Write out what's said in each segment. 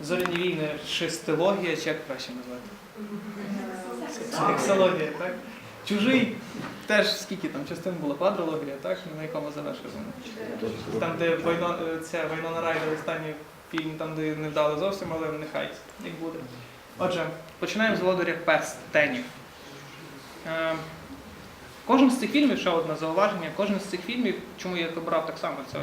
Війни, шестилогія, чи як краще назвати? Сексологія, так? Чужий теж скільки там частин було? Квадрологія, так? На якому завершили? Там, де Вайно, ця Вайнона Райдер останній фільм, там, де не вдали зовсім, але нехай як буде. Отже, починаємо з володаря перстенів. Е, Кожен з цих фільмів, ще одне зауваження, кожен з цих фільмів, чому я обрав так само, це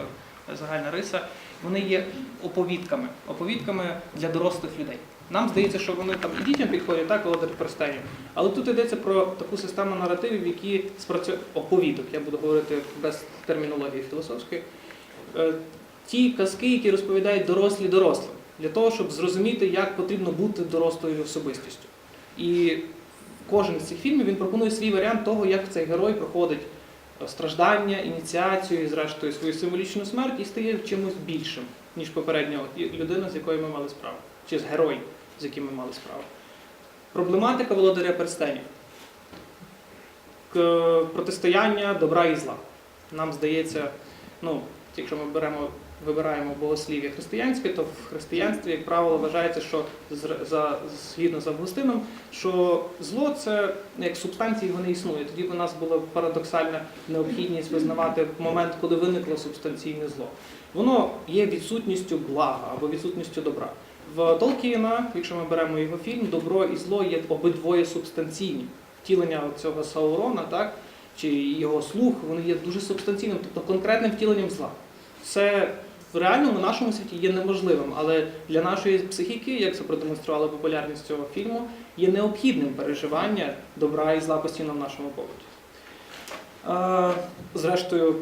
загальна риса, вони є оповідками, оповідками для дорослих людей. Нам здається, що вони там і дітям підходять, так, володар перстенів. Але тут йдеться про таку систему наративів, які спрацюють оповідок, я буду говорити без термінології філософської. Е, Ті казки, які розповідають дорослі дорослим, для того, щоб зрозуміти, як потрібно бути дорослою особистістю. І кожен з цих фільмів він пропонує свій варіант того, як цей герой проходить страждання, ініціацію і, зрештою, свою символічну смерть і стає чимось більшим, ніж попередня людина, з якою ми мали справу, чи з герой, з яким ми мали справу. Проблематика володаря перстенів. Протистояння добра і зла. Нам здається, ну, якщо ми беремо, вибираємо богослів'я християнське, то в християнстві, як правило, вважається, що за, згідно з Августином, що зло це як субстанції вони існують. Тоді б у нас була парадоксальна необхідність визнавати момент, коли виникло субстанційне зло. Воно є відсутністю блага або відсутністю добра. В Толкіна, якщо ми беремо його фільм, добро і зло є обидвоє субстанційні. Втілення цього Саурона, так, чи його слух, вони є дуже субстанційним, тобто конкретним втіленням зла. Це в реальному нашому світі є неможливим, але для нашої психіки, як це продемонструвала популярність цього фільму, є необхідним переживання добра і зла постійно в нашому побуті. Зрештою,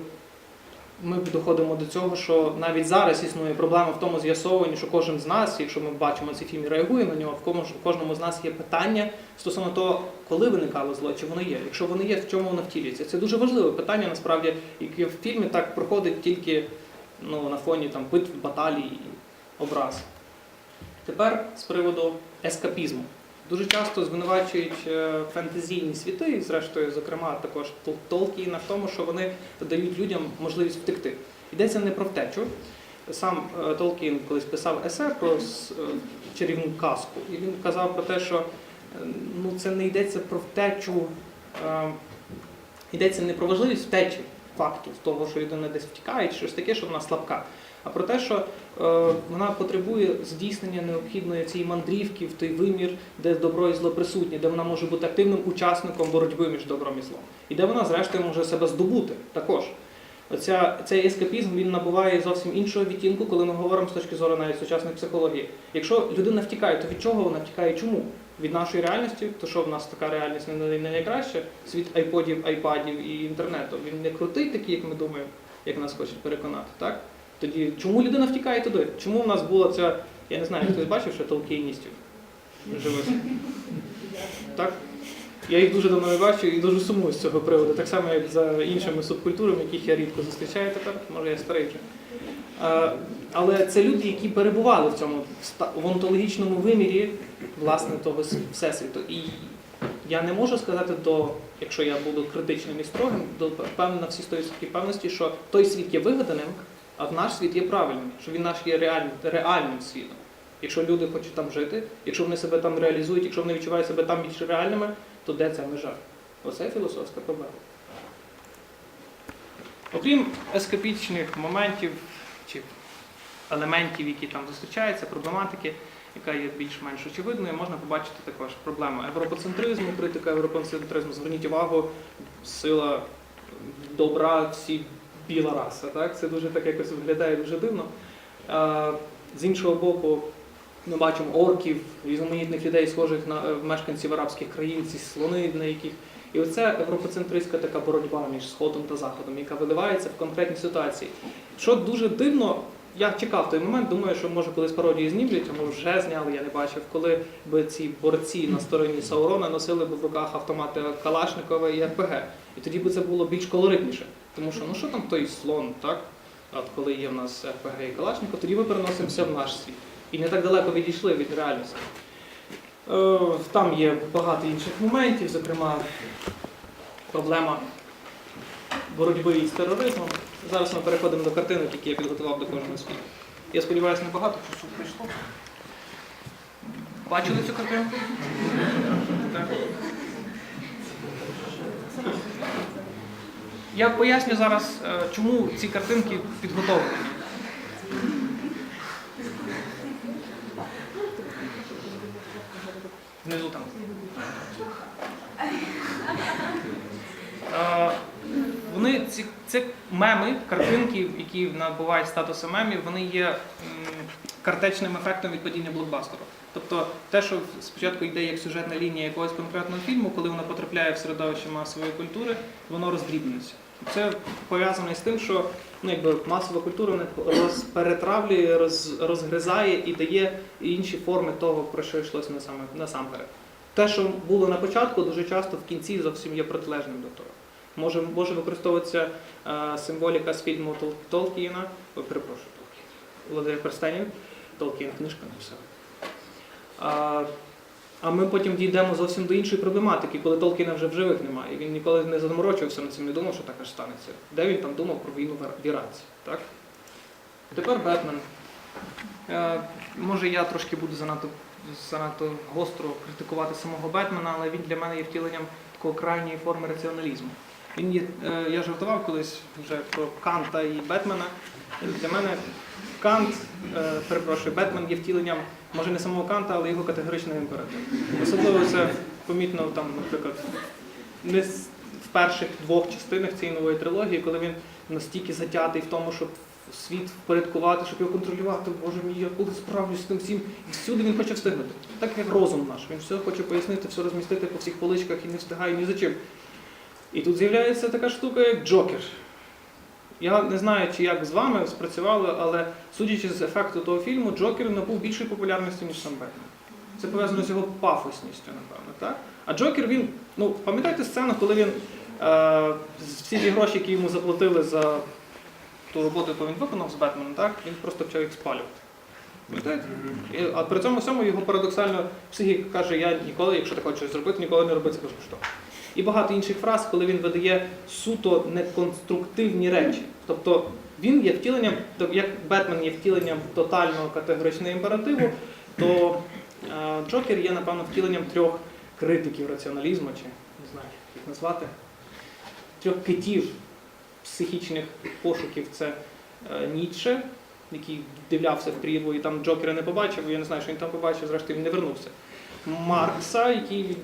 ми доходимо до цього, що навіть зараз існує проблема в тому з'ясовуванні, що кожен з нас, якщо ми бачимо цей фільм і реагуємо на нього, в кожному з нас є питання стосовно того, коли виникало зло, чи воно є. Якщо воно є, в чому воно втілюється. Це дуже важливе питання, насправді, яке в фільмі так проходить тільки ну, на фоні там, битв, баталій і образ. Тепер з приводу ескапізму. Дуже часто звинувачують е, фентезійні світи, і зрештою, зокрема, також Тол- Толкіна в тому, що вони дають людям можливість втекти. Йдеться не про втечу. Сам е, Толкін колись писав есе про е, чарівну казку, і він казав про те, що ну, це не йдеться про втечу, йдеться не про важливість втечі факту того, що людина десь втікає, чи щось таке, що вона слабка, а про те, що е, вона потребує здійснення необхідної цієї мандрівки в той вимір, де добро і зло присутні, де вона може бути активним учасником боротьби між добром і злом, і де вона, зрештою, може себе здобути також. Оця, цей ескапізм він набуває зовсім іншого відтінку, коли ми говоримо з точки зору навіть сучасної психології. Якщо людина втікає, то від чого вона втікає? Чому? Від нашої реальності, то що в нас така реальність не, найкраща, світ айподів, айпадів і інтернету. Він не крутий такий, як ми думаємо, як нас хочуть переконати. Так? Тоді чому людина втікає туди? Чому в нас була ця, я не знаю, хтось бачив ще толкійністів живих? Так? Я їх дуже давно не бачу і дуже сумую з цього приводу, так само, як за іншими субкультурами, яких я рідко зустрічаю тепер, може я старий вже. Але це люди, які перебували в цьому в онтологічному вимірі власне того всесвіту. І я не можу сказати до, якщо я буду критичним і строгим, до певно на всі 100% певності, що той світ є вигаданим, а наш світ є правильним, що він наш є реальним, реальним світом. Якщо люди хочуть там жити, якщо вони себе там реалізують, якщо вони відчувають себе там більш реальними, то де ця межа? Оце філософська проблема. Окрім ескапічних моментів чи елементів, які там зустрічаються, проблематики, яка є більш-менш очевидною, можна побачити також проблему європоцентризму, критика європоцентризму. Зверніть увагу, сила добра, всі біла раса. Так? Це дуже так якось виглядає дуже дивно. З іншого боку, ми бачимо орків, різноманітних людей, схожих на е, мешканців арабських країн, ці слони, на яких. І оце європоцентристська така боротьба між Сходом та Заходом, яка виливається в конкретні ситуації. Що дуже дивно, я чекав той момент, думаю, що може колись пародії знімлять, тому вже зняли, я не бачив, коли би ці борці на стороні Саурона носили б в руках автомати Калашникова і РПГ. І тоді би це було більш колоритніше. Тому що ну що там той слон, так? От коли є в нас РПГ і Калашников, тоді ми переносимося в наш світ. І не так далеко відійшли від реальності. Е, Там є багато інших моментів, зокрема, проблема боротьби із тероризмом. Зараз ми переходимо до картинок, які я підготував до кожного світу. Я сподіваюся, небагато часу прийшло. Бачили цю картинку? Я поясню зараз, е, чому ці картинки підготовлені. Внизу там. Е, Вони ці це меми, картинки, які набувають статуси мемів, вони є картечним ефектом від падіння блокбастеру. Тобто те, що спочатку йде як сюжетна лінія якогось конкретного фільму, коли воно потрапляє в середовище масової культури, воно роздрібнюється. Це пов'язано з тим, що ну, якби, масова культура не роз, перетравлює, роз, розгризає і дає інші форми того, про що йшлося насамперед. Те, що було на початку, дуже часто в кінці зовсім є протилежним до того. Може, може використовуватися е, символіка з фільму Тол- Толкіна, Ой, перепрошую, Толкін, Володаря Перстанів, Толкін книжка написав. А, а ми потім дійдемо зовсім до іншої проблематики, коли Толкіна вже в живих немає. Він ніколи не заморочувався над цим, не думав, що так аж станеться. Де він там думав про війну в Іраці. Так? Тепер Бетмен. Е, може я трошки буду занадто, занадто гостро критикувати самого Бетмена, але він для мене є втіленням такої крайньої форми раціоналізму. Він є, е, я жартував колись вже про Канта і Бетмена. Для мене Кант, е, перепрошую, Бетмен є втіленням, може не самого Канта, але його категоричного імперативу. Особливо це помітно там, наприклад, не в перших двох частинах цієї нової трилогії, коли він настільки затятий в тому, щоб світ впорядкувати, щоб його контролювати. Боже мій, я коли справлюсь з тим всім. І всюди він хоче встигнути. Так як розум наш. Він все хоче пояснити, все розмістити по всіх поличках і не встигає ні за чим. І тут з'являється така штука, як Джокер. Я не знаю, чи як з вами спрацювали, але судячи з ефекту того фільму, Джокер набув більшої популярності, ніж сам Бетмен. Це пов'язано з його пафосністю, напевно, так? А Джокер він, ну, пам'ятаєте сцену, коли він е, всі ті гроші, які йому заплатили за ту роботу, яку він виконав з Бетменом, так, він просто почав їх спалювати. Пам'ятаєте? А при цьому всьому його парадоксально психіка каже, я ніколи, якщо ти хочеш зробити, ніколи не роби це безкоштовно. І багато інших фраз, коли він видає суто неконструктивні речі. Тобто він є втіленням, як Бетмен є втіленням тотального категоричного імперативу, то е, Джокер є, напевно, втіленням трьох критиків раціоналізму, чи не знаю, як їх назвати, трьох китів психічних пошуків. Це е, Ніцше, який дивлявся в прірву і там Джокера не побачив, я не знаю, що він там побачив, зрештою він не вернувся. Маркса, який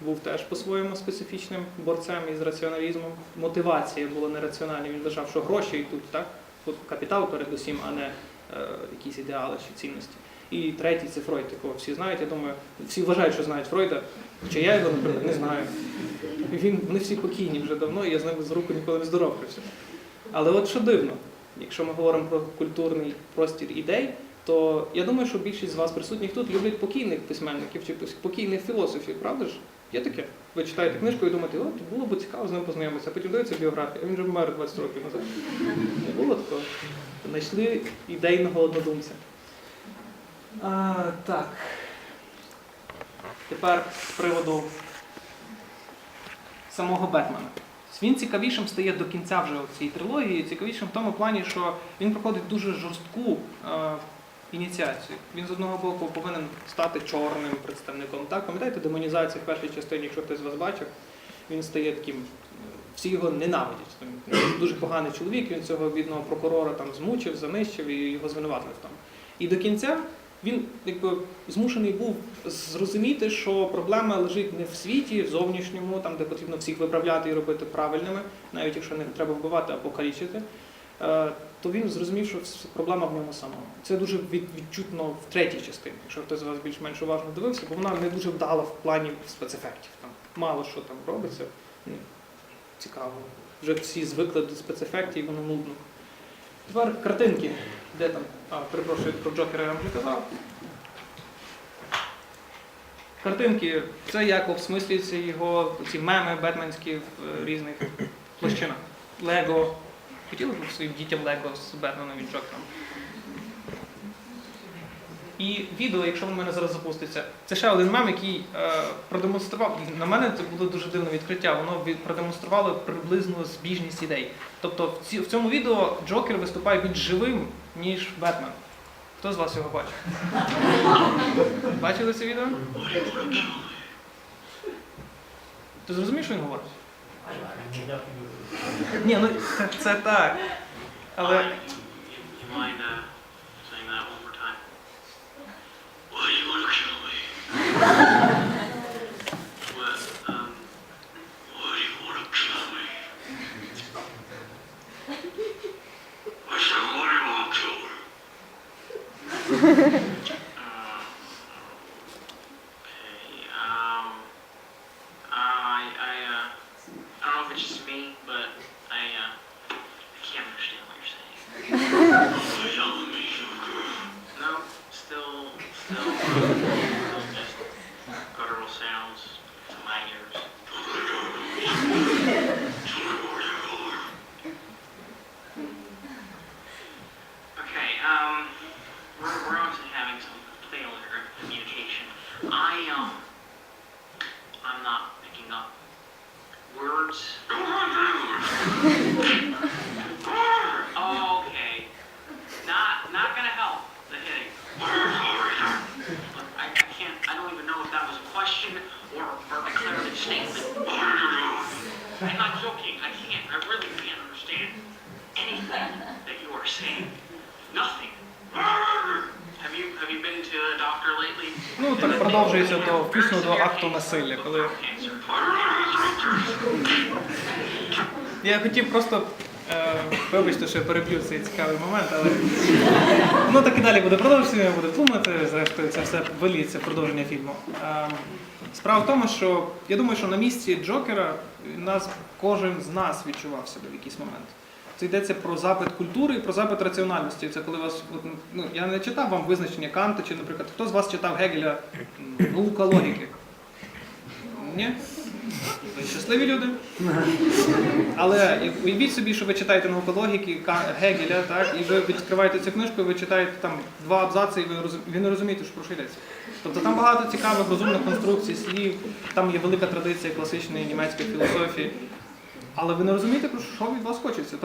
був теж по-своєму специфічним борцем із раціоналізмом. Мотивація була нераціональна. Він вважав, що гроші йдуть, так? Тут капітал передусім, а не е, якісь ідеали чи цінності. І третій це Фройд, якого всі знають. Я думаю, всі вважають, що знають Фройда, хоча я його, наприклад, не знаю. Він, вони всі покійні вже давно, і я з ними з руку ніколи не здоровкався. Але от що дивно, якщо ми говоримо про культурний простір ідей, то я думаю, що більшість з вас присутніх тут люблять покійних письменників чи покійних філософів, правда ж? Є таке? Ви читаєте книжку і думаєте, от було б цікаво з ним познайомитися, а потім дивиться біографію, він вже вмер 20 років назад. Не було такого. Знайшли ідейного однодумця. А, так. Тепер з приводу самого Бетмена. Він цікавішим стає до кінця вже цієї трилогії, цікавішим в тому плані, що він проходить дуже жорстку е, ініціацію. Він з одного боку повинен стати чорним представником. Так, пам'ятаєте, демонізація в першій частині, якщо хтось з вас бачив, він стає таким. е, Всі його ненавидять. Він дуже поганий чоловік, він цього бідного прокурора там змучив, занищив і його звинуватили в тому. І до кінця він якби змушений був зрозуміти, що проблема лежить не в світі, в зовнішньому, там де потрібно всіх виправляти і робити правильними, навіть якщо не треба вбивати або калічити. То він зрозумів, що проблема в ньому самому. Це дуже відчутно в третій частині, якщо хтось з вас більш-менш уважно дивився, бо вона не дуже вдала в плані спецефектів. Там мало що там робиться. Ну, цікаво. Вже всі звикли до спецефектів, воно нудно. Тепер картинки. Де там? А, перепрошую, про Джокера я вам вже казав. Картинки це як обсмислюються його ці меми бетменські в е, різних площинах. Лего. Хотіли б своїм дітям Лего з Бетменом і Джокером. І відео, якщо воно в мене зараз запуститься, це ще один мем, який е, продемонстрував. На мене це було дуже дивне відкриття. Воно від, продемонструвало приблизну збіжність ідей. Тобто в, ці, в цьому відео Джокер виступає більш живим, ніж Бетмен. Хто з вас його бачив? Бачили це відео? Ти зрозумів, що він говорить? Ні, ну це так. Але так до включно до акту насилля, коли Я хотів просто, е, вибачте, що я переб'ю цей цікавий момент, але ну так і далі буде продовження, я буду тлумити, зрештою це все виліться продовження фільму. Е, справа в тому, що я думаю, що на місці Джокера нас кожен з нас відчував себе в якийсь момент. Це йдеться про запит культури і про запит раціональності. Це коли вас, ну я не читав вам визначення Канта, чи, наприклад, хто з вас читав Гегеля наука логіки? Ні? Ви щасливі люди? Але уявіть собі, що ви читаєте науку логіки Гегеля, так, і ви відкриваєте цю книжку, і ви читаєте там два абзаци, і ви, розум- ви не розумієте, що про що йдеться. Тобто там багато цікавих розумних конструкцій, слів, там є велика традиція класичної німецької філософії. Але ви не розумієте, про що від вас хочеться.